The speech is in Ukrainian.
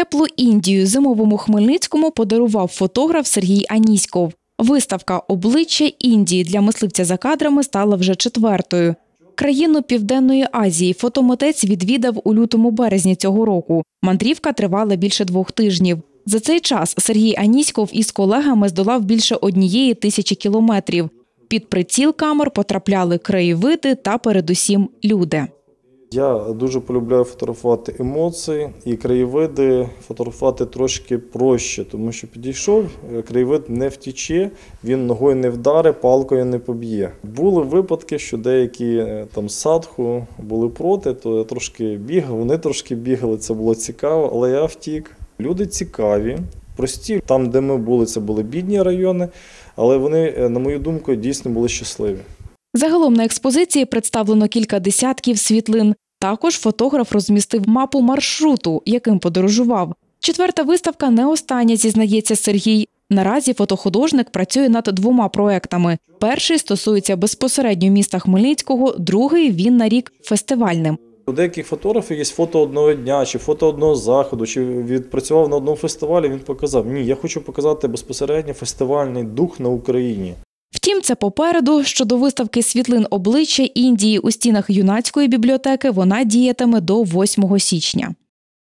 Теплу Індію зимовому Хмельницькому подарував фотограф Сергій Аніськов. Виставка Обличчя Індії для мисливця за кадрами стала вже четвертою. Країну Південної Азії фотомотець відвідав у лютому березні цього року. Мандрівка тривала більше двох тижнів. За цей час Сергій Аніськов із колегами здолав більше однієї тисячі кілометрів. Під приціл камер потрапляли краєвиди та передусім люди. Я дуже полюбляю фотографувати емоції і краєвиди фотографувати трошки проще, тому що підійшов, е, краєвид не втіче, він ногою не вдаре, палкою не поб'є. Були випадки, що деякі е, там садху були проти, то я трошки бігав, вони трошки бігали, це було цікаво, але я втік. Люди цікаві, прості. Там, де ми були, це були бідні райони, але вони, е, на мою думку, дійсно були щасливі. Загалом на експозиції представлено кілька десятків світлин. Також фотограф розмістив мапу маршруту, яким подорожував. Четверта виставка не остання, зізнається Сергій. Наразі фотохудожник працює над двома проектами. Перший стосується безпосередньо міста Хмельницького, другий він на рік фестивальним. У деяких фотографів є фото одного дня, чи фото одного заходу, чи відпрацював на одному фестивалі. Він показав: ні, я хочу показати безпосередньо фестивальний дух на Україні. Втім, це попереду. Щодо виставки світлин обличчя Індії у стінах юнацької бібліотеки вона діятиме до 8 січня.